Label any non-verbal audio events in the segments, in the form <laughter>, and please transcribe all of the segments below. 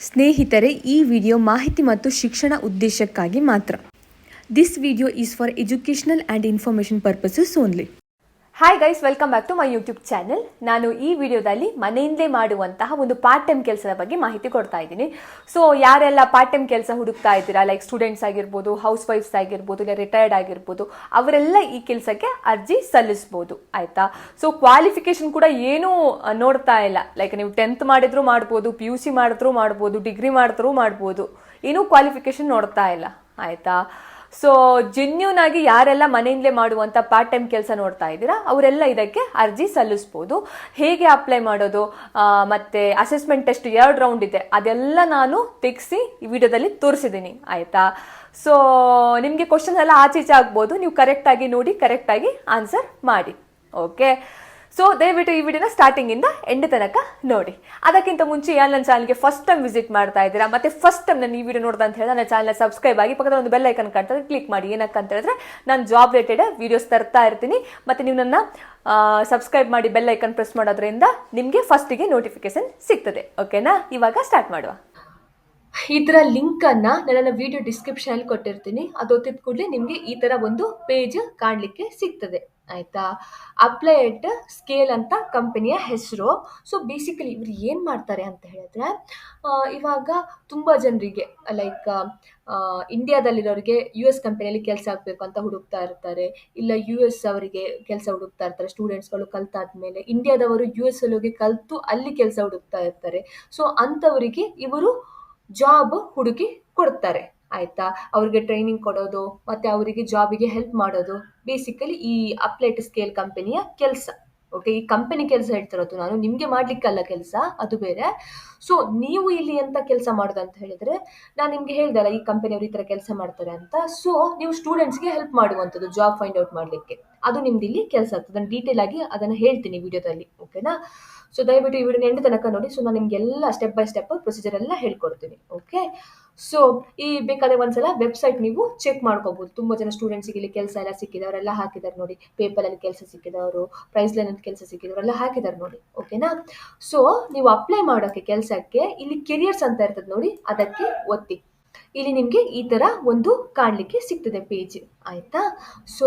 ಸ್ನೇಹಿತರೆ, ಈ ವಿಡಿಯೋ ಮಾಹಿತಿ ಮತ್ತು ಶಿಕ್ಷಣ ಉದ್ದೇಶಕ್ಕಾಗಿ ಮಾತ್ರ. This video is for educational and information purposes only hi guys welcome back to my YouTube channel ನಾನು ಈ ವಿಡಿಯೋದಲ್ಲಿ ಮನೆಯಿಂದಲೇ ಮಾಡುವಂತಹ ಒಂದು ಪಾರ್ಟ್ ಟೈಮ್ ಕೆಲಸದ ಬಗ್ಗೆ ಮಾಹಿತಿ ಕೊಡ್ತಾ ಇದ್ದೀನಿ. ಸೊ ಯಾರೆಲ್ಲ ಪಾರ್ಟ್ ಟೈಮ್ ಕೆಲಸ ಹುಡುಕ್ತಾ ಇದ್ದೀರಾ ಲೈಕ್ ಸ್ಟೂಡೆಂಟ್ಸ್ ಆಗಿರ್ಬೋದು ಹೌಸ್ ವೈಫ್ಸ್ ಆಗಿರ್ಬೋದು, ಇಲ್ಲ ರಿಟೈರ್ಡ್ ಆಗಿರ್ಬೋದು, ಅವರೆಲ್ಲ ಈ ಕೆಲಸಕ್ಕೆ ಅರ್ಜಿ ಸಲ್ಲಿಸ್ಬೋದು, ಆಯಿತಾ? ಸೊ ಕ್ವಾಲಿಫಿಕೇಶನ್ ಕೂಡ ಏನೂ ನೋಡ್ತಾ ಇಲ್ಲ. ಲೈಕ್ ನೀವು ಟೆಂತ್ ಮಾಡಿದ್ರು ಮಾಡ್ಬೋದು ಪಿ ಯು ಸಿ ಮಾಡಿದ್ರು ಮಾಡ್ಬೋದು ಡಿಗ್ರಿ ಮಾಡಿದ್ರು ಮಾಡ್ಬೋದು. ಏನೂ ಕ್ವಾಲಿಫಿಕೇಶನ್ ನೋಡ್ತಾ ಇಲ್ಲ, ಆಯ್ತಾ? ಸೊ ಜೆನ್ಯೂನ್ ಆಗಿ ಯಾರೆಲ್ಲ ಮನೆಯಿಂದಲೇ ಮಾಡುವಂಥ ಪಾರ್ಟ್ ಟೈಮ್ ಕೆಲಸ ನೋಡ್ತಾ ಇದ್ದೀರಾ, ಅವರೆಲ್ಲ ಇದಕ್ಕೆ ಅರ್ಜಿ ಸಲ್ಲಿಸ್ಬೋದು. ಹೇಗೆ ಅಪ್ಲೈ ಮಾಡೋದು ಮತ್ತೆ ಅಸೆಸ್ಮೆಂಟ್ ಟೆಸ್ಟ್ ಎರಡು ರೌಂಡ್ ಇದೆ, ಅದೆಲ್ಲ ನಾನು ತೆಗೆಸಿ ಈ ವಿಡಿಯೋದಲ್ಲಿ ತೋರಿಸಿದ್ದೀನಿ. ಆಯಿತಾ? ಸೊ ನಿಮಗೆ ಕ್ವಶನ್ಸ್ ಎಲ್ಲ ಆಚೆ ಈಚೆ ಆಗ್ಬೋದು, ನೀವು ಕರೆಕ್ಟಾಗಿ ನೋಡಿ ಕರೆಕ್ಟಾಗಿ ಆನ್ಸರ್ ಮಾಡಿ. ಓಕೆ ಸೊ ದಯವಿಟ್ಟು ಈ ವಿಡಿಯೋನ ಸ್ಟಾರ್ಟಿಂಗ್ ಇಂದ ಎಂಡ್ ತನಕ ನೋಡಿ. ಅದಕ್ಕಿಂತ ಮುಂಚೆ ಯಾರು ನನ್ನ ಚಾನಲ್ಗೆ ಫಸ್ಟ್ ಟೈಮ್ ವಿಸಿಟ್ ಮಾಡ್ತಾ ಇದ್ದೀರಾ, ಮತ್ತೆ ಫಸ್ಟ್ ಟೈಮ್ ನಾನು ಈ ವಿಡಿಯೋ ನೋಡ್ದೆ ಅಂತ ಹೇಳಿದ್ರೆ ನನ್ನ ಚಾನಲ್ ಸಬ್ಸ್ಕ್ರೈಬ್ ಆಗಿ ಪಕ್ಕದ ಒಂದು ಬೆಲ್ ಐಕನ್ ಕಾಣ್ತದೆ ಕ್ಲಿಕ್ ಮಾಡಿ. ಏನಕ್ಕೆ ಅಂತ ಹೇಳಿದ್ರೆ ನಾನು ಜಾಬ್ ರಿಲೇಟೆಡ್ ವಿಡಿಯೋಸ್ ತರ್ತಾ ಇರ್ತೀನಿ. ಮತ್ತೆ ನೀವು ನನ್ನ ಸಬ್ಸ್ಕ್ರೈಬ್ ಮಾಡಿ ಬೆಲ್ ಐಕನ್ ಪ್ರೆಸ್ ಮಾಡೋದ್ರಿಂದ ನಿಮಗೆ ಫಸ್ಟಿಗೆ ನೋಟಿಫಿಕೇಶನ್ ಸಿಗ್ತದೆ. ಓಕೆನಾ ಇವಾಗ ಸ್ಟಾರ್ಟ್ ಮಾಡುವ. ಇದರ ಲಿಂಕ್ ಅನ್ನ ನನ್ನ ವಿಡಿಯೋ ಡಿಸ್ಕ್ರಿಪ್ಷನ್ ಅಲ್ಲಿ ಕೊಟ್ಟಿರ್ತೀನಿ. ಅದು ಒತ್ತಿದ ಕೂಡಲೇ ನಿಮಗೆ ಈ ತರ ಒಂದು ಪೇಜ್ ಕಾಣಲಿಕ್ಕೆ ಸಿಗ್ತದೆ. ಆಯ್ತಾ? ಅಪ್ಲೈ ಎಟ್ ಸ್ಕೇಲ್ ಅಂತ ಕಂಪನಿಯ ಹೆಸರು. ಸೊ ಬೇಸಿಕಲಿ ಇವ್ರು ಏನು ಮಾಡ್ತಾರೆ ಅಂತ ಹೇಳಿದ್ರೆ ಇವಾಗ ತುಂಬ ಜನರಿಗೆ ಲೈಕ್ ಇಂಡಿಯಾದಲ್ಲಿರೋರಿಗೆ ಯು ಎಸ್ ಕಂಪನಿಯಲ್ಲಿ ಕೆಲಸ ಆಗಬೇಕು ಅಂತ ಹುಡುಕ್ತಾ ಇರ್ತಾರೆ. ಇಲ್ಲ ಯು ಎಸ್ ಅವರಿಗೆ ಕೆಲಸ ಹುಡುಕ್ತಾ ಇರ್ತಾರೆ ಸ್ಟೂಡೆಂಟ್ಸ್ಗಳು ಕಲ್ತಾದ್ಮೇಲೆ. ಇಂಡಿಯಾದವರು ಯು ಎಸ್ ಅಲ್ಲಿ ಹೋಗಿ ಕಲ್ತು ಅಲ್ಲಿ ಕೆಲಸ ಹುಡುಕ್ತಾ ಇರ್ತಾರೆ. ಸೊ ಅಂಥವರಿಗೆ ಇವರು ಜಾಬ್ ಹುಡುಕಿ ಕೊಡ್ತಾರೆ. ಆಯ್ತಾ? ಅವ್ರಿಗೆ ಟ್ರೈನಿಂಗ್ ಕೊಡೋದು, ಮತ್ತೆ ಅವರಿಗೆ ಜಾಬಿಗೆ ಹೆಲ್ಪ್ ಮಾಡೋದು ಬೇಸಿಕಲಿ ಈ ಅಪ್ಲೈಟ್ ಸ್ಕೇಲ್ ಕಂಪನಿಯ ಕೆಲಸ. ಓಕೆ ಈ ಕಂಪನಿ ಕೆಲಸ ಹೇಳ್ತಿರೋದು ನಾನು, ನಿಮಗೆ ಮಾಡ್ಲಿಕ್ಕಲ್ಲ ಕೆಲಸ, ಅದು ಬೇರೆ. ಸೊ ನೀವು ಇಲ್ಲಿ ಎಂತ ಕೆಲಸ ಮಾಡೋದು ಅಂತ ಹೇಳಿದ್ರೆ, ನಾನು ನಿಮ್ಗೆ ಹೇಳ್ದಲ್ಲ, ಈ ಕಂಪನಿಯವರು ಈ ತರ ಕೆಲಸ ಮಾಡ್ತಾರೆ ಅಂತ. ಸೊ ನೀವು ಸ್ಟೂಡೆಂಟ್ಸ್ಗೆ ಹೆಲ್ಪ್ ಮಾಡುವಂಥದ್ದು ಜಾಬ್ ಫೈಂಡ್ ಔಟ್ ಮಾಡಲಿಕ್ಕೆ. ಅದು ನಿಮ್ದು ಇಲ್ಲಿ ಕೆಲಸ ಆಗ್ತದೆ. ನಾನು ಡೀಟೇಲ್ ಆಗಿ ಅದನ್ನು ಹೇಳ್ತೀನಿ ವಿಡಿಯೋದಲ್ಲಿ ಓಕೆನಾ ಸೊ ದಯವಿಟ್ಟು ಈ ವಿಡಿಯೋ ಎಂಡ್ ತನಕ ನೋಡಿ. ಸೊ ನಾನು ನಿಮ್ಗೆಲ್ಲ ಸ್ಟೆಪ್ ಬೈ ಸ್ಟೆಪ್ ಪ್ರೊಸೀಜರ್ ಎಲ್ಲ ಹೇಳ್ಕೊಡ್ತೀನಿ. ಓಕೆ ಸೊ ಈ ಬೇಕಾದ್ರೆ ಒಂದ್ಸಲ ವೆಬ್ಸೈಟ್ ನೀವು ಚೆಕ್ ಮಾಡ್ಕೋಬಹುದು ತುಂಬಾ ಜನ ಸ್ಟೂಡೆಂಟ್ಸ್ಗೆ ಇಲ್ಲಿ ಕೆಲಸ ಎಲ್ಲ ಸಿಕ್ಕಿದೆ. ಅವರೆಲ್ಲ ಹಾಕಿದ್ದಾರೆ ನೋಡಿ. ಪೇಪರ್ ಅಲ್ಲಿ ಕೆಲಸ ಸಿಕ್ಕಿದವರು ಪ್ರೈಸ್ ಲೈನ್ ಕೆಲಸ ಸಿಕ್ಕಿದವರೆಲ್ಲ ಹಾಕಿದ್ದಾರೆ ನೋಡಿ. ಓಕೆನಾ ಸೊ ನೀವು ಅಪ್ಲೈ ಮಾಡೋಕೆ ಕೆಲಸಕ್ಕೆ ಇಲ್ಲಿ ಕೆರಿಯರ್ಸ್ ಅಂತ ಇರ್ತದೆ ನೋಡಿ. ಅದಕ್ಕೆ ಒತ್ತಿ. ಇಲ್ಲಿ ನಿಮಗೆ ಈ ತರ ಒಂದು ಕಾಣಲಿಕ್ಕೆ ಸಿಗ್ತದೆ ಪೇಜ್ ಆಯ್ತಾ? ಸೊ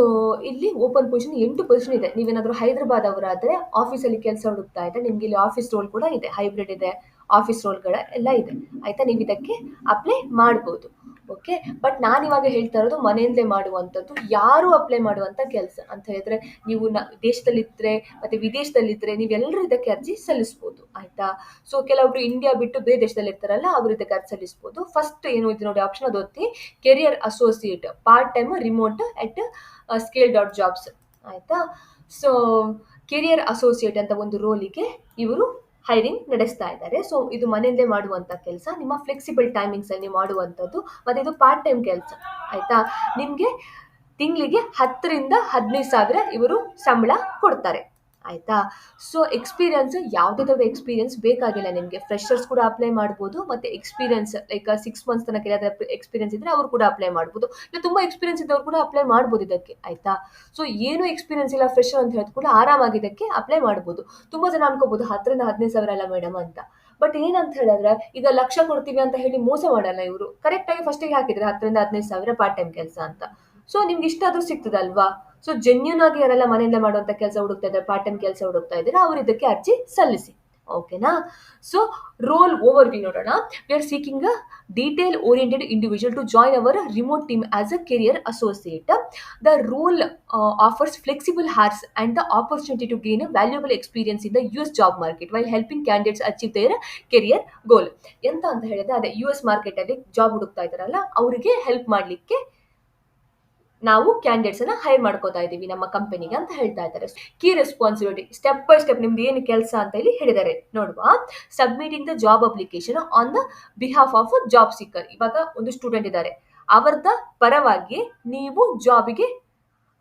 ಇಲ್ಲಿ ಓಪನ್ ಪೊಸಿಷನ್ ಎಂಟು ಪೊಸಿಷನ್ ಇದೆ. ನೀವೇನಾದರೂ ಹೈದರಾಬಾದ್ ಅವರಾದರೆ ಆಫೀಸಲ್ಲಿ ಕೆಲಸ ಹುಡುಕ್ತಾ ಇದ್ದರೆ ನಿಮಗೆ ಇಲ್ಲಿ ಆಫೀಸ್ ರೋಲ್ ಕೂಡ ಇದೆ. ಹೈಬ್ರಿಡ್ ಇದೆ ಆಫೀಸ್ ರೋಲ್ಗಳ ಎಲ್ಲ ಇದೆ. ಆಯ್ತಾ? ನೀವು ಇದಕ್ಕೆ ಅಪ್ಲೈ ಮಾಡ್ಬೋದು. ಓಕೆ? ಬಟ್ ನಾನು ಇವಾಗ ಹೇಳ್ತಾ ಇರೋದು ಮನೆಯಿಂದಲೇ ಮಾಡುವಂಥದ್ದು, ಯಾರು ಅಪ್ಲೈ ಮಾಡುವಂಥ ಕೆಲಸ. ಅಂತ ಹೇಳಿದ್ರೆ ನೀವು ನ ದೇಶದಲ್ಲಿದ್ದರೆ ಮತ್ತು ವಿದೇಶದಲ್ಲಿದ್ದರೆ ನೀವೆಲ್ಲರೂ ಇದಕ್ಕೆ ಅರ್ಜಿ ಸಲ್ಲಿಸ್ಬೋದು, ಆಯಿತಾ? ಸೊ ಕೆಲವೊಬ್ರು ಇಂಡಿಯಾ ಬಿಟ್ಟು ಬೇರೆ ದೇಶದಲ್ಲಿ ಇರ್ತಾರಲ್ಲ, ಅವರು ಇದಕ್ಕೆ ಅರ್ಜಿ ಸಲ್ಲಿಸ್ಬೋದು. ಫಸ್ಟ್ ಏನು ಇದು ನೋಡಿ ಆಪ್ಷನ್ ಅದು ಒತ್ತಿ career associate part time remote at scale dot jobs ಆಯಿತಾ? ಸೊ ಕೆರಿಯರ್ ಅಸೋಸಿಯೇಟ್ ಅಂತ ಒಂದು ರೋಲಿಗೆ ಇವರು ಹೈರಿಂಗ್ ನಡೆಸ್ತಾ ಇದ್ದಾರೆ. ಸೊ ಇದು ಮನೆಯಲ್ಲೇ ಮಾಡುವಂಥ ಕೆಲಸ. ನಿಮ್ಮ ಫ್ಲೆಕ್ಸಿಬಲ್ ಟೈಮಿಂಗ್ಸ್ ಅಲ್ಲಿ ಮಾಡುವಂಥದ್ದು. ಮತ್ತು ಇದು ಪಾರ್ಟ್ ಟೈಮ್ ಕೆಲಸ, ಆಯಿತಾ? ನಿಮಗೆ ತಿಂಗಳಿಗೆ ಹತ್ತರಿಂದ ಹದಿನೈದು ಸಾವಿರ ಇವರು ಸಂಬಳ ಕೊಡ್ತಾರೆ. ಆಯ್ತಾ? ಸೊ ಎಕ್ಸ್ಪೀರಿಯನ್ಸ್ ಯಾವುದೇ ಎಕ್ಸ್ಪೀರಿಯನ್ಸ್ ಬೇಕಾಗಿಲ್ಲ ನಿಮಗೆ? ಫ್ರೆಶರ್ಸ್ ಕೂಡ ಅಪ್ಲೈ ಮಾಡ್ಬೋದು, ಮತ್ತು ಎಕ್ಸ್ಪೀರಿಯನ್ಸ್ ಲೈಕ್ ಸಿಕ್ಸ್ ಮಂತ್ಸ್ ತನಕ ಏನಾದರೂ ಎಕ್ಸ್ಪೀರಿಯನ್ಸ್ ಇದ್ದರೆ ಅವರು ಕೂಡ ಅಪ್ಲೈ ಮಾಡ್ಬೋದು. ಇಲ್ಲ ತುಂಬ ಎಕ್ಸ್ಪೀರಿಯನ್ಸ್ ಇದ್ದವ್ರು ಕೂಡ ಅಪ್ಲೈ ಮಾಡ್ಬೋದು ಇದಕ್ಕೆ, ಆಯಿತಾ? ಸೊ ಏನು ಎಕ್ಸ್ಪೀರಿಯನ್ಸ್ ಇಲ್ಲ ಫ್ರೆಶರ್ ಅಂತ ಹೇಳಿದ ಕೂಡ ಆರಾಮಾಗಿ ಇದಕ್ಕೆ ಅಪ್ಲೈ ಮಾಡ್ಬೋದು. ತುಂಬ ಜನ ಅನ್ಕೋಬೋದು, ಹತ್ತರಿಂದ ಹದಿನೈದು ಸಾವಿರ ಅಲ್ಲ ಮೇಡಮ್ ಅಂತ. ಬಟ್ ಏನಂತ ಹೇಳಿದ್ರೆ, ಈಗ ಲಕ್ಷ ಕೊಡ್ತೀವಿ ಅಂತ ಹೇಳಿ ಮೋಸ ಮಾಡಲ್ಲ ಇವರು. ಕರೆಕ್ಟಾಗಿ ಫಸ್ಟಿಗೆ ಹಾಕಿದ್ರೆ ಹತ್ತರಿಂದ ಹದಿನೈದು ಸಾವಿರ ಪಾರ್ಟ್ ಟೈಮ್ ಕೆಲಸ ಅಂತ. ಸೊ ನಿಮ್ಗೆ ಇಷ್ಟ ಆದ್ರೂ ಸಿಗ್ತದಲ್ವಾ? ಸೊ ಜೆನ್ಯೂನ್ ಆಗಿ ಯಾರೆಲ್ಲ ಮನೆಯಿಂದ ಮಾಡುವಂತ ಕೆಲಸ ಹುಡುಕ್ತಾ ಇದ್ದಾರೆ ಪಾರ್ಟ್ ಟೈಮ್ ಕೆಲಸ ಹುಡುಕ್ತಾ ಇದ್ದಾರೆ, ಅವ್ರು ಇದಕ್ಕೆ ಅರ್ಜಿ ಸಲ್ಲಿಸಿ. ಓಕೆನಾ ಸೊ ರೋಲ್ ಓವರ್ ವಿ ನೋಡೋಣ. We are seeking a detail oriented individual to join our remote team as a career associate the role offers flexible hours and the opportunity to gain valuable experience in the U S job market while helping candidates achieve their career goal ಎಂತ ಅಂತ ಹೇಳಿದ್ರೆ, ಅದೇ U S market ಅಲ್ಲಿ job ಹುಡುಕ್ತಾ ಇದ್ದಾರಲ್ಲ, ಅವರಿಗೆ help ಮಾಡಲಿಕ್ಕೆ ನಾವು ಕ್ಯಾಂಡಿಡೇಟ್ಸ್ ಅನ್ನ ಹೈರ್ ಮಾಡ್ಕೋತಾ ಇದ್ದೀವಿ ನಮ್ಮ ಕಂಪನಿಗೆ ಅಂತ ಹೇಳ್ತಾ ಇದ್ದಾರೆ. Key responsibility step by step ನಿಮ್ದು ಏನು ಕೆಲಸ ಅಂತ ಇಲ್ಲಿ ಹೇಳಿದ್ದಾರೆ. ನೋಡುವ. Submitting the job application on the behalf of job seeker ಇವಾಗ ಒಂದು ಸ್ಟೂಡೆಂಟ್ ಇದ್ದಾರೆ. ಅವರದ ಪರವಾಗಿ ನೀವು ಜಾಬಿಗೆ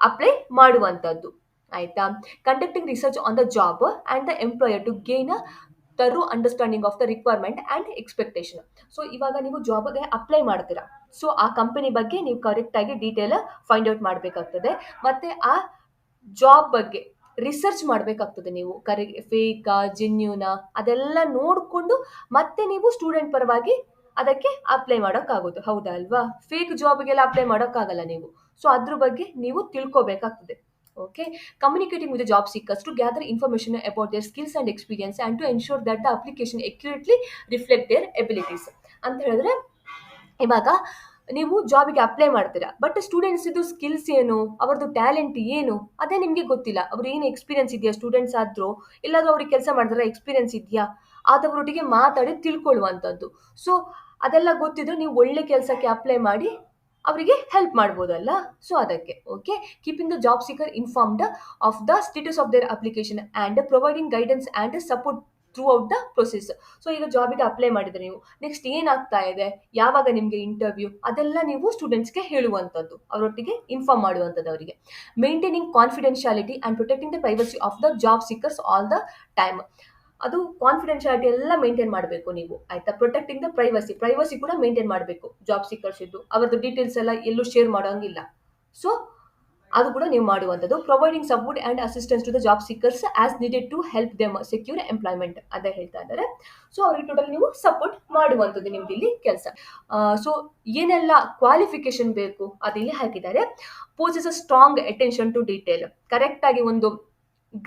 ಅಪ್ಲೈ ಮಾಡುವಂಥದ್ದು ಆಯ್ತಾ? Conducting research on the job and the employer to gain a thorough understanding of the requirement and expectation so ಇವಾಗ ನೀವು ಜಾಬ್ಗೆ ಅಪ್ಲೈ ಮಾಡ್ತೀರಾ. ಸೊ ಆ ಕಂಪನಿ ಬಗ್ಗೆ ನೀವು ಕರೆಕ್ಟಾಗಿ ಡೀಟೇಲ್ ಫೈಂಡ್ ಔಟ್ ಮಾಡಬೇಕಾಗ್ತದೆ. ಮತ್ತು ಆ ಜಾಬ್ ಬಗ್ಗೆ ರಿಸರ್ಚ್ ಮಾಡಬೇಕಾಗ್ತದೆ ನೀವು. ಕರೆ ಫೇಕಾ ಜೆನ್ಯೂನಾ ಅದೆಲ್ಲ ನೋಡಿಕೊಂಡು ಮತ್ತೆ ನೀವು ಸ್ಟೂಡೆಂಟ್ ಪರವಾಗಿ ಅದಕ್ಕೆ ಅಪ್ಲೈ ಮಾಡೋಕ್ಕಾಗೋದು. ಹೌದಾ ಅಲ್ವಾ? ಫೇಕ್ ಜಾಬ್ಗೆಲ್ಲ ಅಪ್ಲೈ ಮಾಡೋಕ್ಕಾಗಲ್ಲ ನೀವು. ಸೊ ಅದ್ರ ಬಗ್ಗೆ ನೀವು ತಿಳ್ಕೊಬೇಕಾಗ್ತದೆ. Okay communicating with job seekers to gather information about their skills and experience and to ensure that the application accurately reflect their abilities ಅಂತ ಹೇಳಿದ್ರೆ, ಇವಾಗ ನೀವು ಜಾಬಿಗೆ ಅಪ್ಲೈ ಮಾಡ್ತೀರಾ ಬಟ್ ಸ್ಟೂಡೆಂಟ್ಸ್ ಇದು ಸ್ಕಿಲ್ಸ್ ಏನು ಅವ್ರದ್ದು ಟ್ಯಾಲೆಂಟ್ ಏನು, ಅದೇ ನಿಮಗೆ ಗೊತ್ತಿಲ್ಲ. ಅವ್ರು ಏನು ಎಕ್ಸ್ಪೀರಿಯನ್ಸ್ ಇದೆಯಾ ಸ್ಟೂಡೆಂಟ್ಸ್ ಆದರೂ ಎಲ್ಲಾದರೂ ಅವ್ರಿಗೆ ಕೆಲಸ ಮಾಡಿದ್ರೆ ಎಕ್ಸ್ಪೀರಿಯನ್ಸ್ ಇದೆಯಾ, ಆದವರೊಟ್ಟಿಗೆ ಮಾತಾಡಿ ತಿಳ್ಕೊಳ್ಳುವಂಥದ್ದು. ಸೊ ಅದೆಲ್ಲ ಗೊತ್ತಿದ್ರೆ ನೀವು ಒಳ್ಳೆ ಕೆಲಸಕ್ಕೆ ಅಪ್ಲೈ ಮಾಡಿ ಅವರಿಗೆ ಹೆಲ್ಪ್ ಮಾಡ್ಬೋದಲ್ಲ? ಸೊ ಅದಕ್ಕೆ okay keeping the job seeker informed of the status of their application and providing guidance and support throughout the process so ಈಗ ಜಾಬಿಗೆ ಅಪ್ಲೈ ಮಾಡಿದ್ರೆ ನೀವು ನೆಕ್ಸ್ಟ್ ಏನಾಗ್ತಾ ಇದೆ? ಯಾವಾಗ ನಿಮಗೆ ಇಂಟರ್ವ್ಯೂ ಅದೆಲ್ಲ ನೀವು ಸ್ಟೂಡೆಂಟ್ಸ್ಗೆ ಹೇಳುವಂಥದ್ದು, ಅವರೊಟ್ಟಿಗೆ ಇನ್ಫಾರ್ಮ್ ಮಾಡುವಂಥದ್ದು ಅವರಿಗೆ. Maintaining confidentiality and protecting the privacy of the job seekers all the time ಅದು ಕಾನ್ಫಿಡೆನ್ಶಿಯಾಲಿಟಿ ಎಲ್ಲ ಮೇಂಟೈನ್ ಮಾಡಬೇಕು ನೀವು, ಆಯ್ತಾ? ಪ್ರೊಟೆಕ್ಟಿಂಗ್ ದ ಪ್ರೈವಸಿ ಪ್ರೈವಸಿ ಕೂಡ ಮೇಂಟೈನ್ ಮಾಡಬೇಕು ಜಾಬ್ ಸೀಕರ್ಸ್ ಇದ್ದು. ಅವರದ್ದು ಡೀಟೇಲ್ಸ್ ಎಲ್ಲ ಎಲ್ಲೂ ಶೇರ್ ಮಾಡೋಂಗಿಲ್ಲ. ಸೊ ಅದು ಕೂಡ ನೀವು ಮಾಡುವಂಥದ್ದು. Providing support and assistance to the job seekers as needed to help them secure employment ಅಂತ ಹೇಳ್ತಾ ಇದ್ದಾರೆ. ಸೊ ಅವ್ರಿಗೆ ಟೋಟಲ್ ನೀವು ಸಪೋರ್ಟ್ ಮಾಡುವಂಥದ್ದು ನಿಮ್ದು ಇಲ್ಲಿ ಕೆಲಸ. ಸೊ ಏನೆಲ್ಲ ಕ್ವಾಲಿಫಿಕೇಶನ್ ಬೇಕು, ಅದಿಲ್ಲಿ ಹಾಕಿದ್ದಾರೆ. Possess a strong attention to detail ಕರೆಕ್ಟಾಗಿ ಒಂದು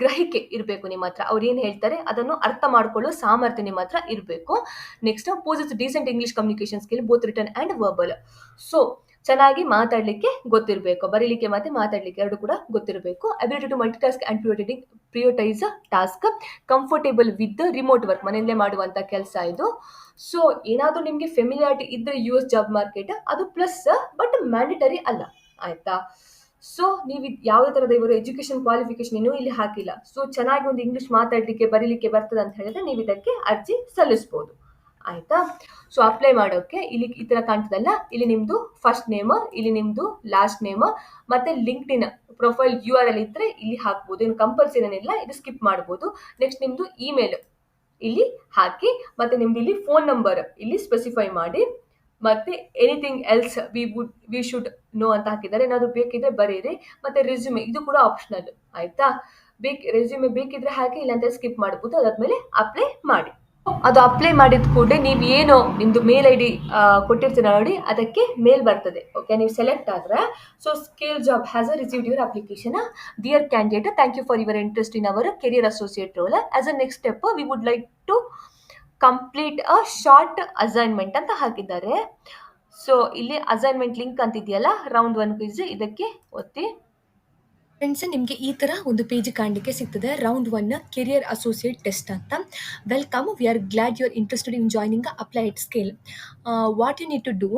ಗ್ರಹಿಕೆ ಇರಬೇಕು ನಿಮ್ಮ ಹತ್ರ. ಅವ್ರು ಏನು ಹೇಳ್ತಾರೆ? ಅದನ್ನು ಅರ್ಥ ಮಾಡ್ಕೊಳ್ಳೋ ಸಾಮರ್ಥ್ಯ ನಿಮ್ಮ ಹತ್ರ ಇರಬೇಕು. Next possess decent English communication skill both written and verbal so ಚೆನ್ನಾಗಿ ಮಾತಾಡಲಿಕ್ಕೆ ಗೊತ್ತಿರಬೇಕು. ಬರೀಲಿಕ್ಕೆ ಮತ್ತೆ ಮಾತಾಡಲಿಕ್ಕೆ ಎರಡು ಕೂಡ ಗೊತ್ತಿರಬೇಕು. Ability to multitask and prioritising prioritise task comfortable with remote work ಮನೆಯಲ್ಲೇ ಮಾಡುವಂಥ ಕೆಲಸ ಇದು. ಸೊ ಏನಾದರೂ ನಿಮಗೆ ಫೆಮಿಲಿಯಾರಿಟಿ ಇದ್ದರೆ ಯು ಜಾಬ್ ಮಾರ್ಕೆಟ್ ಅದು ಪ್ಲಸ್ ಬಟ್ ಮ್ಯಾಂಡೇಟರಿ ಅಲ್ಲ. ಆಯಿತಾ? ಸೊ ನೀವು ಯಾವ ಥರದ ಇವರು ಎಜುಕೇಷನ್ ಕ್ವಾಲಿಫಿಕೇಶನ್ ಇನ್ನೂ ಇಲ್ಲಿ ಹಾಕಿಲ್ಲ. ಸೊ ಚೆನ್ನಾಗಿ ಒಂದು ಇಂಗ್ಲೀಷ್ ಮಾತಾಡಲಿಕ್ಕೆ, ಬರೀಲಿಕ್ಕೆ ಬರ್ತದೆ ಅಂತ ಹೇಳಿದ್ರೆ ನೀವು ಇದಕ್ಕೆ ಅರ್ಜಿ ಸಲ್ಲಿಸ್ಬೋದು. ಆಯ್ತಾ? ಸೊ ಅಪ್ಲೈ ಮಾಡೋಕ್ಕೆ ಇಲ್ಲಿ ಈ ಥರ ಕಾಣ್ತದಲ್ಲ? ಇಲ್ಲಿ ನಿಮ್ಮದು ಫಸ್ಟ್ ನೇಮ್ ಇಲ್ಲಿ ನಿಮ್ಮದು ಲಾಸ್ಟ್ ನೇಮ್ ಮತ್ತೆ LinkedIn profile U R L ಇದ್ದರೆ ಇಲ್ಲಿ ಹಾಕ್ಬೋದು. ಏನು ಕಂಪಲ್ಸರಿ ಏನಿಲ್ಲ ಇದು ಸ್ಕಿಪ್ ಮಾಡ್ಬೋದು. ನೆಕ್ಸ್ಟ್ ನಿಮ್ಮದು ಇಮೇಲ್ ಇಲ್ಲಿ ಹಾಕಿ, ಮತ್ತೆ ನಿಮ್ಮದು ಇಲ್ಲಿ ಫೋನ್ ನಂಬರ್ ಇಲ್ಲಿ ಸ್ಪೆಸಿಫೈ ಮಾಡಿ. ಮತ್ತೆ anything else we would we should know ಅಂತ ಹಾಕಿದ್ದಾರೆ. ಏನಾದರೂ ಬೇಕಿದ್ರೆ ಬರೀರಿ. ಮತ್ತೆ ರೆಸ್ಯೂಮೆ ಇದು ಕೂಡ ಆಪ್ಷನಲ್ ಆಯ್ತಾ? ಬೇಕ್ ರೆಸ್ಯೂಮೆ ಬೇಕಿದ್ರೆ ಹಾಕಿ ಇಲ್ಲಾಂತ ಸ್ಕಿಪ್ ಮಾಡ್ಬೋದು. ಅದಾದ್ಮೇಲೆ ಅಪ್ಲೈ ಮಾಡಿ. ಅದು ಅಪ್ಲೈ ಮಾಡಿದ ಕೂಡಲೇ ನೀವು ಏನು ನಿಮ್ದು ಮೇಲ್ ಐ ಡಿ ಕೊಟ್ಟಿರ್ತೀರ ನೋಡಿ, ಅದಕ್ಕೆ ಮೇಲ್ ಬರ್ತದೆ. ಓಕೆ ನೀವು ಸೆಲೆಕ್ಟ್ ಆದ್ರೆ so scale job has a received your application dear candidate thank you for your interest in our career associate role as a next step we would like to complete a short assignment ಅಂತ ಹಾಕಿದ್ದಾರೆ. So ಇಲ್ಲಿ assignment link ಅಂತ ಇದೆಯಲ್ಲ round one quiz ಇದಕ್ಕೆ ಒತ್ತಿ. Friends ನಿಮಗೆ ಈ ಥರ ಒಂದು ಪೇಜ್ ಕಾಣಲಿಕ್ಕೆ ಸಿಗ್ತದೆ. Round one career associate test ಅಂತ. Welcome we are glad you are interested in joining applied scale what you need to do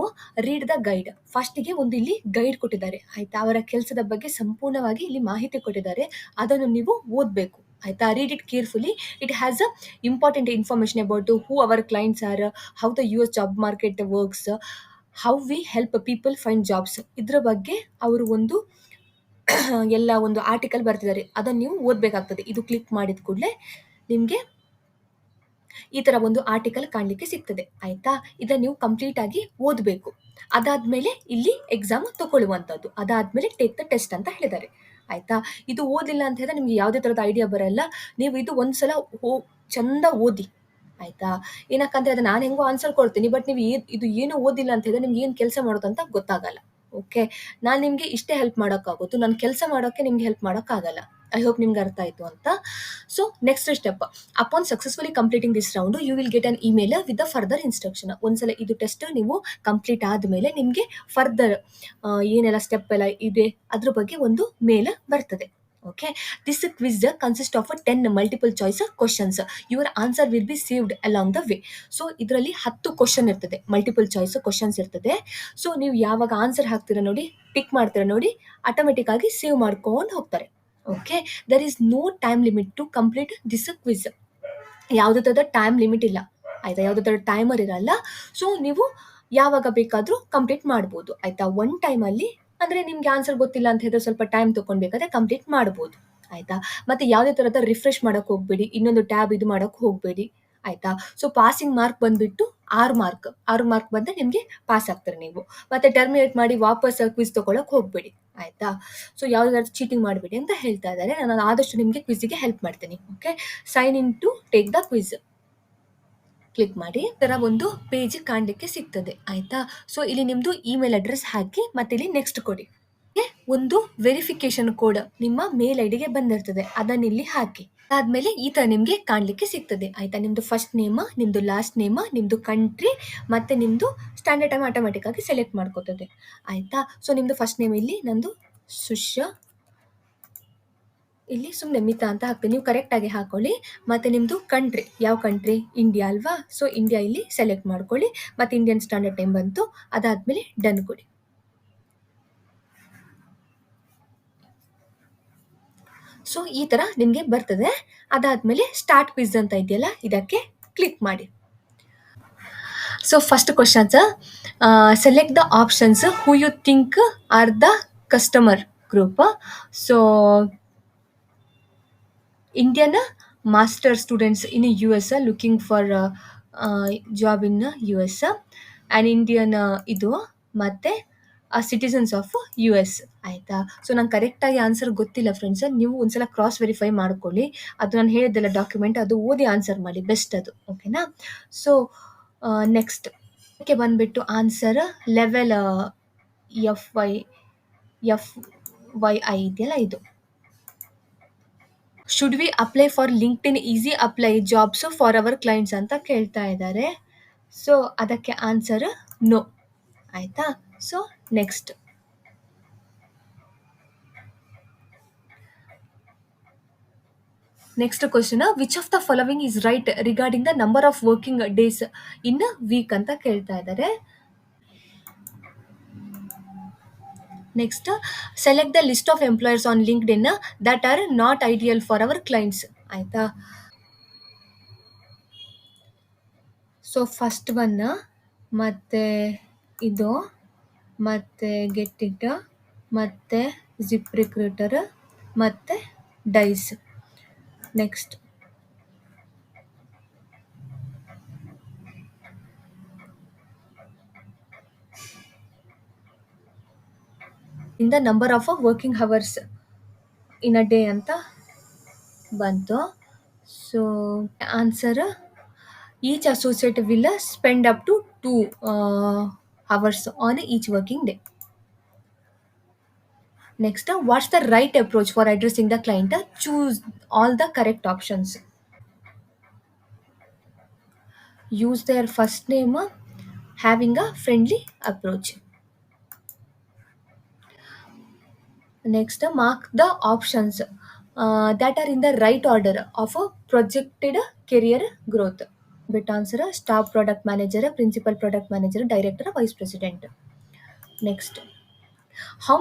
read the guide ಫಸ್ಟಿಗೆ ಒಂದು ಇಲ್ಲಿ ಗೈಡ್ ಕೊಟ್ಟಿದ್ದಾರೆ. ಆಯಿತಾ? ಅವರ ಕೆಲಸದ ಬಗ್ಗೆ ಸಂಪೂರ್ಣವಾಗಿ ಇಲ್ಲಿ ಮಾಹಿತಿ ಕೊಟ್ಟಿದ್ದಾರೆ. ಅದನ್ನು ನೀವು ಓದಬೇಕು. ಆಯಿತಾ? Read it carefully it has a important information about who our clients are how the U S job market works how we help people find jobs ಇದರ ಬಗ್ಗೆ ಅವರು ಒಂದು <coughs> ಎಲ್ಲ ಒಂದು ಆರ್ಟಿಕಲ್ ಬರ್ತಿದ್ದಾರೆ. ಅದನ್ನು ನೀವು ಓದಬೇಕಾಗ್ತದೆ. ಇದು ಕ್ಲಿಕ್ ಮಾಡಿದ ಕೂಡಲೇ ನಿಮಗೆ ಈ ಥರ ಒಂದು ಆರ್ಟಿಕಲ್ ಕಾಣಲಿಕ್ಕೆ ಸಿಗ್ತದೆ. ಆಯಿತಾ? ಇದನ್ನು ನೀವು ಕಂಪ್ಲೀಟ್ ಆಗಿ ಓದಬೇಕು. ಅದಾದಮೇಲೆ ಇಲ್ಲಿ ಎಕ್ಸಾಮ್ ತಗೊಳ್ಳುವಂಥದ್ದು ಅದಾದಮೇಲೆ ಟೇಕ್ ದ ಟೆಸ್ಟ್ ಅಂತ ಹೇಳಿದ್ದಾರೆ. ಆಯಿತಾ? ಇದು ಓದಿಲ್ಲ ಅಂತ ಹೇಳಿದ್ರೆ ನಿಮಗೆ ಯಾವುದೇ ಥರದ ಐಡಿಯಾ ಬರಲ್ಲ. ನೀವು ಇದು ಒಂದು ಸಲ ಓ, ಚಂದ ಓದಿ, ಆಯ್ತಾ? ಏನಕ್ಕಂದ್ರೆ ಅದು ನಾನು ಹೆಂಗೋ ಆನ್ಸರ್ ಕೊಡ್ತೀನಿ ಬಟ್ ನೀವು ಇದು ಏನು ಓದಿಲ್ಲ ಅಂತ ಹೇಳಿದ್ರೆ ನಿಮ್ಗೆ ಏನು ಕೆಲಸ ಮಾಡೋದಂತ ಗೊತ್ತಾಗಲ್ಲ ಓಕೆ ನಾನು ನಿಮಗೆ ಇಷ್ಟೇ ಹೆಲ್ಪ್ ಮಾಡೋಕ್ಕಾಗೋದು, ನಾನು ಕೆಲಸ ಮಾಡೋಕ್ಕೆ ನಿಮ್ಗೆ ಹೆಲ್ಪ್ ಮಾಡೋಕ್ಕಾಗಲ್ಲ. ಐ ಹೋಪ್ ನಿಮ್ಗೆ ಅರ್ಥ ಆಯಿತು ಅಂತ. So next step upon successfully completing this round you will get an email with the further instruction ಒಂದ್ಸಲ ಇದು ಟೆಸ್ಟ್ ನೀವು ಕಂಪ್ಲೀಟ್ ಆದಮೇಲೆ ನಿಮಗೆ ಫರ್ದರ್ ಏನೆಲ್ಲ ಸ್ಟೆಪ್ ಎಲ್ಲ ಇದೆ, ಅದ್ರ ಬಗ್ಗೆ ಒಂದು ಮೇಲ್ ಬರ್ತದೆ. Okay this quiz consist of ten multiple choice questions your answer will be saved along the way so ಇದರಲ್ಲಿ ಹತ್ತು ಕ್ವಶನ್ ಇರ್ತದೆ ಮಲ್ಟಿಪಲ್ ಚಾಯ್ಸ್ ಕ್ವಶನ್ಸ್ ಇರ್ತದೆ. ಸೊ ನೀವು ಯಾವಾಗ ಆನ್ಸರ್ ಹಾಕ್ತೀರಾ ನೋಡಿ ಟಿಕ್ ಮಾಡ್ತೀರಾ ನೋಡಿ ಆಟೋಮೆಟಿಕ್ ಆಗಿ ಸೇವ್ ಮಾಡ್ಕೊಂಡು ಹೋಗ್ತಾರೆ. Okay there is no time limit to complete this quiz ಯಾವುದೇ ಥರದ ಟೈಮ್ ಲಿಮಿಟ್ ಇಲ್ಲ. ಆಯಿತಾ? ಯಾವುದೇ ಥರ ಟೈಮರ್ ಇರಲ್ಲ. ಸೊ ನೀವು ಯಾವಾಗ ಬೇಕಾದರೂ ಕಂಪ್ಲೀಟ್ ಮಾಡ್ಬೋದು. ಆಯಿತಾ? ಒನ್ ಟೈಮಲ್ಲಿ ಅಂದರೆ ನಿಮ್ಗೆ ಆನ್ಸರ್ ಗೊತ್ತಿಲ್ಲ ಅಂತ ಹೇಳಿದ್ರೆ ಸ್ವಲ್ಪ ಟೈಮ್ ತೊಗೊಳ್ಬೇಕಾದ್ರೆ ಕಂಪ್ಲೀಟ್ ಮಾಡ್ಬೋದು. ಆಯಿತಾ? ಮತ್ತು ಯಾವುದೇ ಥರದ ರಿಫ್ರೆಶ್ ಮಾಡೋಕ್ಕೆ ಹೋಗಬೇಡಿ. ಇನ್ನೊಂದು ಟ್ಯಾಬ್ ಇದು ಮಾಡೋಕ್ಕೆ ಹೋಗಬೇಡಿ. ಆಯಿತಾ? ಸೊ ಪಾಸಿಂಗ್ ಮಾರ್ಕ್ ಬಂದುಬಿಟ್ಟು ಆರು ಮಾರ್ಕ್ ಆರು ಮಾರ್ಕ್ ಬಂದರೆ ನಿಮಗೆ ಪಾಸ್ ಆಗ್ತಾರೆ ನೀವು. ಮತ್ತು ಟರ್ಮಿನೇಟ್ ಮಾಡಿ ವಾಪಸ್ ಕ್ವಿಸ್ ತೊಗೊಳಕ್ಕೆ ಹೋಗಬೇಡಿ. ಆಯ್ತಾ? ಸೊ ಯಾವ್ದಾದ್ರು ಚೀಟಿಂಗ್ ಮಾಡಬೇಡಿ ಅಂತ ಹೇಳ್ತಾ ಇದ್ದಾರೆ. ನಾನು ಆದಷ್ಟು ನಿಮಗೆ ಕ್ವಿಝಿಗೆ ಹೆಲ್ಪ್ ಮಾಡ್ತೀನಿ okay sign in to take the quiz click ಮಾಡಿ ತರ ಒಂದು ಪೇಜ್ ಕಾಣಲಿಕ್ಕೆ ಸಿಗ್ತದೆ, ಆಯ್ತಾ? ಸೊ ಇಲ್ಲಿ ನಿಮ್ಮದು ಇಮೇಲ್ ಅಡ್ರೆಸ್ ಹಾಕಿ, ಮತ್ತೆ ಇಲ್ಲಿ ನೆಕ್ಸ್ಟ್ ಕೊಡಿ ಒಂದು ವೆರಿಫಿಕೇಶನ್ ಕೋಡ್ ನಿಮ್ಮ ಮೇಲ್ ಐಡಿಗೆ ಬಂದಿರ್ತದೆ, ಅದನ್ನ ಇಲ್ಲಿ ಹಾಕಿ. ಆದ್ಮೇಲೆ ಈ ತರ ನಿಮ್ಗೆ ಕಾಣ್ಲಿಕ್ಕೆ ಸಿಗ್ತದೆ. ಆಯ್ತಾ? ನಿಮ್ಮದು ಫಸ್ಟ್ ನೇಮ ನಿಮ್ಮದು ಲಾಸ್ಟ್ ನೇಮ ನಿಮ್ಮದು ಕಂಟ್ರಿ ಮತ್ತೆ ನಿಮ್ಮದು ಸ್ಟ್ಯಾಂಡರ್ಡ್ ಟೈಮ್ ಆಟೋಮೆಟಿಕ್ ಆಗಿ ಸೆಲೆಕ್ಟ್ ಮಾಡ್ಕೋತದೆ. ಆಯಿತಾ? ಸೊ ನಿಮ್ಮದು ಫಸ್ಟ್ ನೇಮ್ ಇಲ್ಲಿ, ನಂದು ಸುಶ್ಯ ಇಲ್ಲಿ ಸುಮ್ಮನೆ ಮಿತಾ ಅಂತ ಹಾಕ್ತೀನಿ. ನೀವು ಕರೆಕ್ಟಾಗಿ ಹಾಕೊಳ್ಳಿ. ಮತ್ತೆ ನಿಮ್ದು ಕಂಟ್ರಿ ಯಾವ ಕಂಟ್ರಿ ಇಂಡಿಯಾ ಅಲ್ವಾ? ಸೊ ಇಂಡಿಯಾ ಇಲ್ಲಿ ಸೆಲೆಕ್ಟ್ ಮಾಡ್ಕೊಳ್ಳಿ. ಮತ್ತೆ ಇಂಡಿಯನ್ ಸ್ಟ್ಯಾಂಡರ್ಡ್ ಟೈಮ್ ಬಂತು. ಅದಾದಮೇಲೆ ಡನ್ ಕೊಡಿ. ಸೊ ಈ ತರ ನಿಮಗೆ ಬರ್ತದೆ. ಅದಾದ್ಮೇಲೆ ಸ್ಟಾರ್ಟ್ ಕ್ವಿಜ್ ಅಂತ ಇದೆಯಲ್ಲ, ಇದಕ್ಕೆ ಕ್ಲಿಕ್ ಮಾಡಿ. So first questions select the options who you think are the customer group so Indian master students in U S looking for job in U S and Indian ಇದು, ಮತ್ತು citizens of U S ಆಯಿತಾ? So ನಂಗೆ ಕರೆಕ್ಟಾಗಿ answer ಗೊತ್ತಿಲ್ಲ friends ನೀವು ಒಂದ್ಸಲ cross verify ಮಾಡ್ಕೊಳ್ಳಿ. ಅದು ನಾನು ಹೇಳಿದ್ದೆಲ್ಲ ಡಾಕ್ಯುಮೆಂಟ್ ಅದು ಓದಿ ಆನ್ಸರ್ ಮಾಡಿ. ಬೆಸ್ಟ್ ಅದು. ಓಕೆನಾ ಸೊ ನೆಕ್ಸ್ಟ್ ಓಕೆ ಬಂದುಬಿಟ್ಟು answer level F Y F Y I ಇದೆಯಲ್ಲ ಇದು. Should we apply for LinkedIn easy apply jobs for our clients ಅಂತ ಕೇಳ್ತಾ ಇದ್ದಾರೆ. ಸೊ ಅದಕ್ಕೆ ಆನ್ಸರ್ ನೋ ಆಯ್ತಾ? So next next question which of the following is right regarding the number of working days in week ಅಂತ ಕೇಳ್ತಾ ಇದ್ದಾರೆ. Next select the list of employers on LinkedIn that are not ideal for our clients ಆಯ್ತಾ? So first one ಮತ್ತೆ ಇದು. ಮತ್ತು get it ಮತ್ತು ZipRecruiter ಮತ್ತು Dice next in the number of working hours in a day ಅಂತ ಬಂತು. So answer each associate will spend up to two hours on each working day. Next, uh, what's the right approach for addressing the client? Uh, choose all the correct options. Use their first name, uh, having a friendly approach. Next, mark the options uh, that are in the right order of a projected career growth. Bit answer staff product manager principal product manager director vice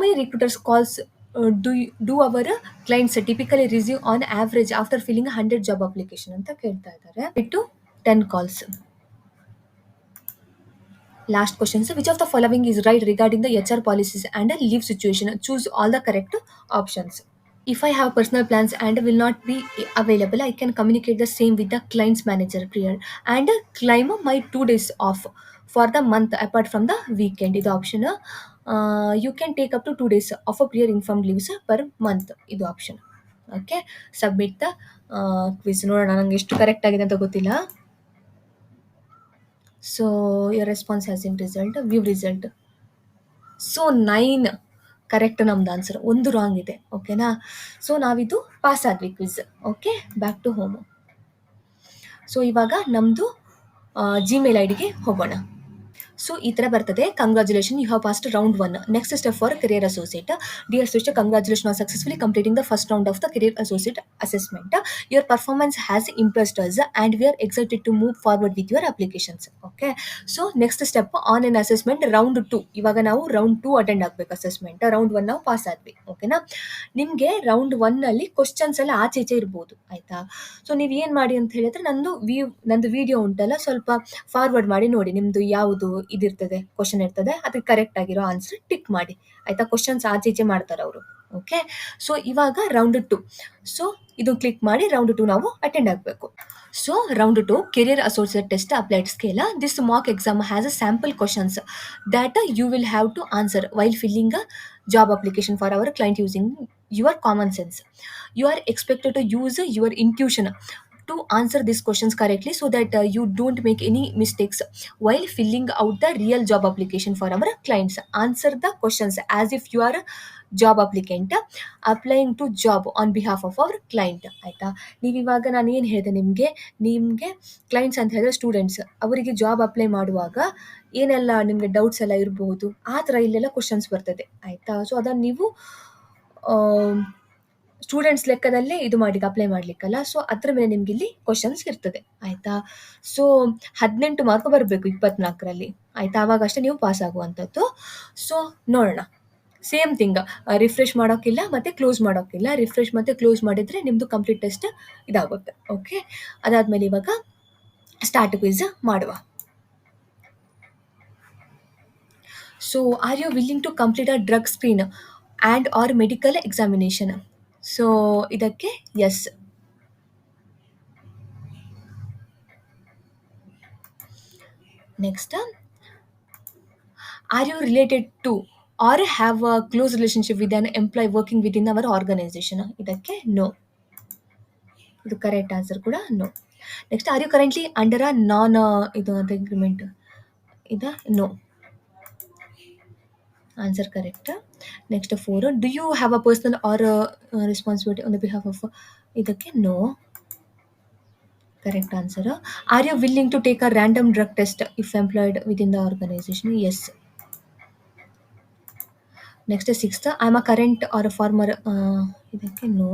many recruiters calls uh, do you, do our clients typically receive on average after filling a 100 job application ಅಂತ ಕೇಳ್ತಾ ಇದ್ದಾರೆ ಬಿಟ್ಟು 10 calls Last question. So, which of the following is right regarding the HR policies and a leave situation? Choose all the correct options. If I have personal plans and will not be available, I can communicate the same with the client's manager prior and claim my two days off for the month apart from the weekend. ಇದು option you can take up to two days of a prior informed leaves per month ಇದು option okay submit the quiz ನೋಡೋಣ ನಂಗೆ ಎಷ್ಟು correct ಆಗಿದೆ ಅಂತ ಗೊತ್ತಿಲ್ಲ so your response has in result result so nine correct ನಮ್ದು answer ಒಂದು wrong ಇದೆ ಓಕೆನಾ ಸೊ ನಾವಿದು ಪಾಸ್ ಆದ್ವಿ quiz okay back to home so ಇವಾಗ ನಮ್ಮದು ಜಿಮೇಲ್ ಐ ಡಿಗೆ ಹೋಗೋಣ. ಸೊ ಈ ಥರ ಬರ್ತದೆ. Congratulation you have passed round one next step for career associate dear sister congratulation are successfully completing the first round of the career associate assessment your performance has impressed us and we are excited to move forward with your applications okay so next step on an assessment round two ಇವಾಗ ನಾವು round two attend ಆಗಬೇಕು assessment round one ನಾವು pass ಆದ್ವಿ. ಓಕೆನಾ ನಿಮಗೆ round ಒನ್ನಲ್ಲಿ questions ಎಲ್ಲ ಆಚೆ ಈಚೆ ಇರ್ಬೋದು. ಆಯಿತಾ? ಸೊ ನೀವು ಏನು ಮಾಡಿ ಅಂತ ಹೇಳಿದ್ರೆ ನಂದು ವ್ಯೂ ನಂದು ವಿಡಿಯೋ ಉಂಟಲ್ಲ, ಸ್ವಲ್ಪ ಫಾರ್ವರ್ಡ್ ಮಾಡಿ ನೋಡಿ ನಿಮ್ಮದು ಯಾವುದು ಇದಿರ್ತದೆ ಕ್ವಶನ್ ಇರ್ತದೆ ಅದಕ್ಕೆ ಕರೆಕ್ಟ್ ಆಗಿರೋ ಆನ್ಸರ್ ಟಿಕ್ ಮಾಡಿ. ಆಯ್ತಾ? ಕ್ವಶನ್ಸ್ ಆಚೆ ಈಚೆ ಮಾಡ್ತಾರೆ ಅವರು. ಓಕೆ ಸೊ ಇವಾಗ ರೌಂಡ್ ಟು ಸೊ ಇದು ಕ್ಲಿಕ್ ಮಾಡಿ ರೌಂಡ್ ಟು ನಾವು ಅಟೆಂಡ್ ಆಗಬೇಕು. So round two career associate test applied scale this mock exam has a sample questions that you will have to answer while filling a job application for our client using your common sense you are expected to use your intuition to answer these questions correctly so that uh, you don't make any mistakes while filling out the real job application for our clients answer the questions as if you are a job applicant applying to job on behalf of our client ಆಯಿತಾ ನೀವಿವಾಗ ನಾನು ಏನು ಹೇಳಿದೆ ನಿಮಗೆ ನಿಮಗೆ clients ಅಂತ ಹೇಳಿದ್ರೆ students ಅವರಿಗೆ ಜಾಬ್ ಅಪ್ಲೈ ಮಾಡುವಾಗ ಏನೆಲ್ಲ ನಿಮಗೆ ಡೌಟ್ಸ್ ಎಲ್ಲ ಇರಬಹುದು ಆ ಥರ ಇಲ್ಲೆಲ್ಲ ಕ್ವಶನ್ಸ್ ಬರ್ತದೆ ಆಯಿತಾ ಸೊ ಅದನ್ನು ನೀವು ಸ್ಟೂಡೆಂಟ್ಸ್ ಲೆಕ್ಕದಲ್ಲೇ ಇದು ಮಾಡಿ ಅಪ್ಲೈ ಮಾಡಲಿಕ್ಕಲ್ಲ. ಸೊ ಅದ್ರ ಮೇಲೆ ನಿಮ್ಗೆ ಇಲ್ಲಿ ಕ್ವಶನ್ಸ್ ಇರ್ತದೆ. ಆಯಿತಾ? ಸೊ ಹದಿನೆಂಟು ಮಾರ್ಕ್ ಬರಬೇಕು ಇಪ್ಪತ್ನಾಲ್ಕರಲ್ಲಿ. ಆಯಿತಾ? ಆವಾಗ ಅಷ್ಟೇ ನೀವು ಪಾಸ್ ಆಗುವಂಥದ್ದು. ಸೊ ನೋಡೋಣ. ಸೇಮ್ ಥಿಂಗ್ ರಿಫ್ರೆಶ್ ಮಾಡೋಕ್ಕಿಲ್ಲ ಮತ್ತು ಕ್ಲೋಸ್ ಮಾಡೋಕ್ಕಿಲ್ಲ ರಿಫ್ರೆಶ್ ಮತ್ತು ಕ್ಲೋಸ್ ಮಾಡಿದರೆ ನಿಮ್ಮದು ಕಂಪ್ಲೀಟ್ ಟೆಸ್ಟ್ ಇದಾಗುತ್ತೆ. ಓಕೆ ಅದಾದಮೇಲೆ ಇವಾಗ ಸ್ಟಾರ್ಟ್ ಕ್ವಿಝ್ ಮಾಡುವ. So are you willing to complete a drug screen and or medical examination so ಇದಕ್ಕೆ yes next are you related to or have a close relationship with an employee working with in our organization ಇದಕ್ಕೆ no ಇದು correct answer ಕೂಡ no next are you currently under a non ಇದು ಅಂತ agreement ಇದ no answer correct next four do you have a personal or responsibility on the behalf of ಇದಕ್ಕೆ no correct answer are you willing to take a random drug test if employed with in the organization yes next sixth I am a current or a former ಇದಕ್ಕೆ no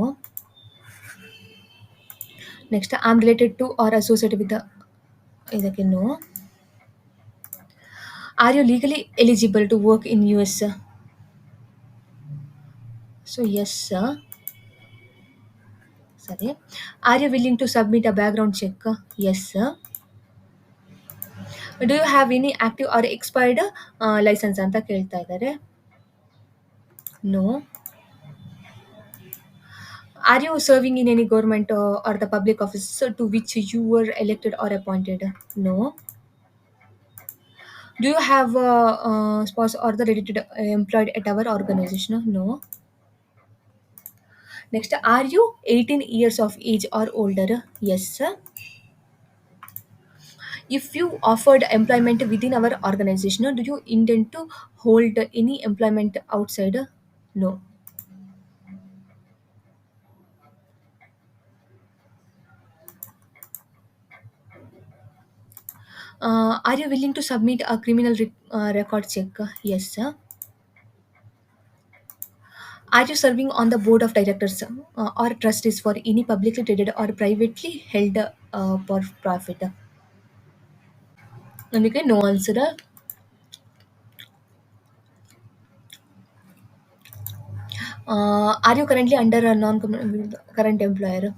next I am related to or associate with ಇದಕ್ಕೆ no are you legally eligible to work in U S so S ಸರಿ are you willing to submit a background check yes do you have any active or expired license ಅಂತ ಕೇಳ್ತಾ ಇದ್ದಾರೆ no are you serving in any government or the public office to which you were elected or appointed no Do you have a uh, spouse or the related uh, employed at our organization? No. Next, are you 18 years of age or older? Yes. sir. If you offered employment within our organization, do you intend to hold any employment outside? No. Uh, are you willing to submit a criminal uh, record check? Yes, sir. Are you serving on the board of directors uh, or trustees for any publicly traded or privately held uh, for profit? అందుకే uh, are you currently under a non current employer? Employer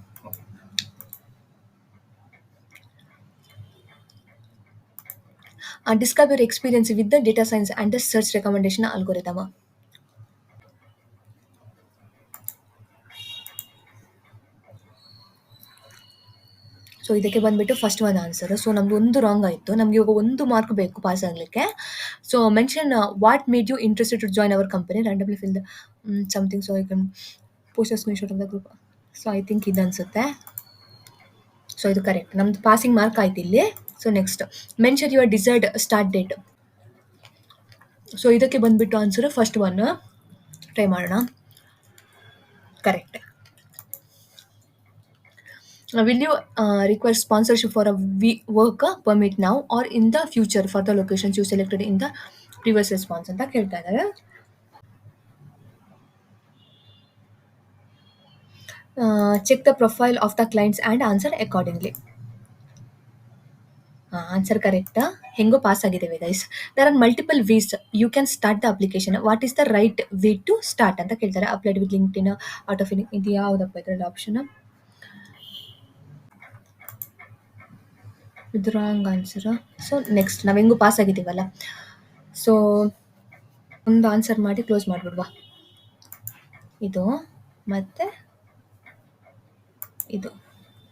describe your experience with the data science and the search recommendation algorithm so ಇದಕ್ಕೆ ಬಂದ್ಬಿಟ್ಟು first ಒಂದು answer so ನಮ್ದು ಒಂದು wrong ಆಯಿತು. ನಮಗೆ ಇವಾಗ ಒಂದು ಮಾರ್ಕ್ ಬೇಕು ಪಾಸ್ ಆಗಲಿಕ್ಕೆ. So mention what made you interested to join our company randomly fill the something so I can post screenshot of the group so I think ಇದು ಅನಿಸುತ್ತೆ. ಸೊ ಇದು ಕರೆಕ್ಟ್ ನಮ್ದು ಪಾಸಿಂಗ್ ಮಾರ್ಕ್ ಆಯ್ತು ಇಲ್ಲಿ. So next mention your desired start date so ಇದಕ್ಕೆ ಬಂದುಬಿಟ್ಟು answer first one try ಮಾಡೋಣ. Correct will you uh, require sponsorship for a we- work permit now or in the future for the locations you selected in the ಅಂತ ಕೇಳ್ತಾ ಇದ್ದಾರೆ. Check the profile of the clients and answer accordingly answer ಕರೆಕ್ಟಾ ಹೆಂಗೋ pass ಆಗಿದ್ದೇವೆ guys there are multiple ways you can start the application what is the right way to start ಅಂತ ಕೇಳ್ತಾರೆ. Applied with LinkedIn out of ಇದು ಯಾವುದಪ್ಪ ಇದರಲ್ಲಿ option ಇದು wrong answer so next ನಾವು ಹೆಂಗೂ ಪಾಸ್ ಆಗಿದ್ದೀವಲ್ಲ? ಸೊ ಒಂದು ಆನ್ಸರ್ ಮಾಡಿ ಕ್ಲೋಸ್ ಮಾಡಿಬಿಡುವ. ಇದು ಮತ್ತೆ ಇದು.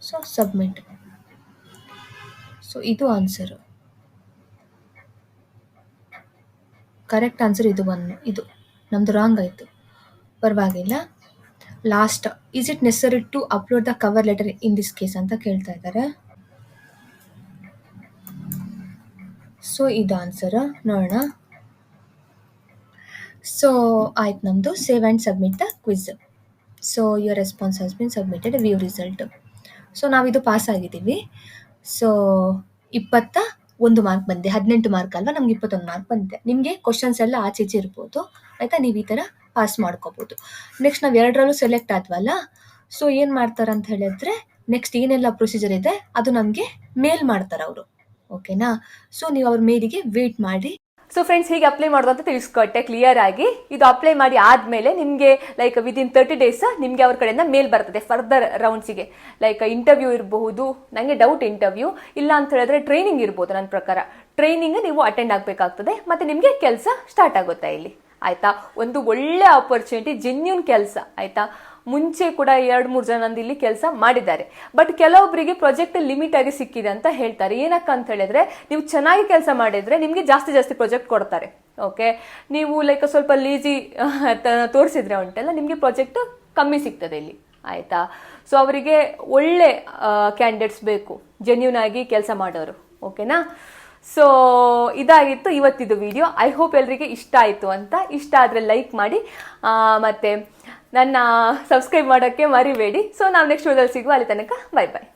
ಸೊ ಸಬ್ಮಿಟ್ ಸೊ ಇದು ಆನ್ಸರು ಕರೆಕ್ಟ್ ಆನ್ಸರ್ ಇದು ಒನ್ ಇದು. ನಮ್ಮದು ರಾಂಗ್ ಆಯಿತು. ಪರವಾಗಿಲ್ಲ. Last is it necessary to upload the cover letter in this case ಅಂತ ಕೇಳ್ತಾ ಇದ್ದಾರೆ. ಸೊ ಇದು ಆನ್ಸರ್ ನೋಡೋಣ. ಸೊ ಆಯ್ತು ನಮ್ಮದು save and submit the quiz so your response has been submitted view result so ನಾವಿದು pass ಆಗಿದ್ದೀವಿ. ಸೊ ಇಪ್ಪತ್ತ ಒಂದು ಮಾರ್ಕ್ ಬಂದಿದೆ ಹದಿನೆಂಟು ಮಾರ್ಕ್ ಅಲ್ವಾ? ನಮ್ಗೆ ಇಪ್ಪತ್ತೊಂದು ಮಾರ್ಕ್ ಬಂದಿದೆ ನಿಮಗೆ ಕ್ವಶನ್ಸ್ ಎಲ್ಲ ಆಚೆ ಈಚೆ ಇರ್ಬೋದು. ಆಯಿತಾ? ನೀವು ಈ ಥರ ಪಾಸ್ ಮಾಡ್ಕೋಬೋದು. ನೆಕ್ಸ್ಟ್ ನಾವು ಎರಡರಲ್ಲೂ ಸೆಲೆಕ್ಟ್ ಆದ್ವಲ್ಲ? ಸೊ ಏನು ಮಾಡ್ತಾರೆ ಅಂತ ಹೇಳಿದ್ರೆ ನೆಕ್ಸ್ಟ್ ಏನೆಲ್ಲ ಪ್ರೊಸೀಜರ್ ಇದೆ, ಅದು ನಮಗೆ ಮೇಲ್ ಮಾಡ್ತಾರೆ ಅವರು. ಓಕೆನಾ ಸೊ ನೀವು ಅವ್ರ ಮೇಲಿಗೆ ವೇಟ್ ಮಾಡಿ. ಸೊ ಫ್ರೆಂಡ್ಸ್ ಹೀಗೆ ಅಪ್ಲೈ ಮಾಡೋದು ಅಂತ ತಿಳಿಸ್ಕೊಟ್ಟೆ ಕ್ಲಿಯರ್ ಆಗಿ. ಇದು ಅಪ್ಲೈ ಮಾಡಿ ಆದಮೇಲೆ ನಿಮಗೆ ಲೈಕ್ ವಿದಿನ್ ತರ್ಟಿ ಡೇಸ್ ನಿಮಗೆ ಅವ್ರ ಕಡೆಯಿಂದ ಮೇಲ್ ಬರ್ತದೆ ಫರ್ದರ್ ರೌಂಡ್ಸಿಗೆ ಲೈಕ್ ಇಂಟರ್ವ್ಯೂ ಇರಬಹುದು ನನಗೆ ಡೌಟ್ ಇಂಟರ್ವ್ಯೂ ಇಲ್ಲ ಅಂತ ಹೇಳಿದ್ರೆ ಟ್ರೈನಿಂಗ್ ಇರ್ಬೋದು ನನ್ನ ಪ್ರಕಾರ. ಟ್ರೈನಿಂಗ್ ನೀವು ಅಟೆಂಡ್ ಆಗಬೇಕಾಗ್ತದೆ, ಮತ್ತೆ ನಿಮಗೆ ಕೆಲಸ ಸ್ಟಾರ್ಟ್ ಆಗುತ್ತೆ ಇಲ್ಲಿ. ಆಯಿತಾ? ಒಂದು ಒಳ್ಳೆ ಆಪರ್ಚುನಿಟಿ ಜೆನ್ಯೂನ್ ಕೆಲಸ, ಆಯ್ತಾ? ಮುಂಚೆ ಕೂಡ ಎರಡು ಮೂರು ಜನ ಇಲ್ಲಿ ಕೆಲಸ ಮಾಡಿದ್ದಾರೆ. ಬಟ್ ಕೆಲವೊಬ್ಬರಿಗೆ ಪ್ರಾಜೆಕ್ಟ್ ಲಿಮಿಟ್ ಆಗಿ ಸಿಕ್ಕಿದೆ ಅಂತ ಹೇಳ್ತಾರೆ. ಏನಕ್ಕ ಅಂತ ಹೇಳಿದ್ರೆ, ನೀವು ಚೆನ್ನಾಗಿ ಕೆಲಸ ಮಾಡಿದ್ರೆ ನಿಮಗೆ ಜಾಸ್ತಿ ಜಾಸ್ತಿ ಪ್ರಾಜೆಕ್ಟ್ ಕೊಡ್ತಾರೆ. ಓಕೆ ನೀವು ಲೈಕ್ ಸ್ವಲ್ಪ ಲೀಜಿ <laughs> ತೋರಿಸಿದ್ರೆ ಉಂಟಲ್ಲ, ನಿಮಗೆ ಪ್ರಾಜೆಕ್ಟ್ ಕಮ್ಮಿ ಸಿಗ್ತದೆ ಇಲ್ಲಿ. ಆಯ್ತಾ? ಸೊ ಅವರಿಗೆ ಒಳ್ಳೆ ಕ್ಯಾಂಡಿಡೇಟ್ಸ್ ಬೇಕು. ಜೆನ್ಯೂನ್ ಆಗಿ ಕೆಲಸ ಮಾಡೋರು. ಓಕೆನಾ ಸೊ ಇದಾಗಿತ್ತು ಇವತ್ತಿದು ವಿಡಿಯೋ ಐ ಹೋಪ್ ಎಲ್ಲರಿಗೆ ಇಷ್ಟ ಆಯಿತು ಅಂತ. ಇಷ್ಟ ಆದರೆ ಲೈಕ್ ಮಾಡಿ. ಮತ್ತು ಮತ್ತೆ ನನ್ನ ಸಬ್ಸ್ಕ್ರೈಬ್ ಮಾಡೋಕ್ಕೆ ಮರಿಬೇಡಿ. ಸೊ ನಾವು ನೆಕ್ಸ್ಟ್ ವಿಡಿಯೋದಲ್ಲಿ ಸಿಗುವ ಅಲ್ಲಿ ತನಕ ಬಾಯ್ ಬಾಯ್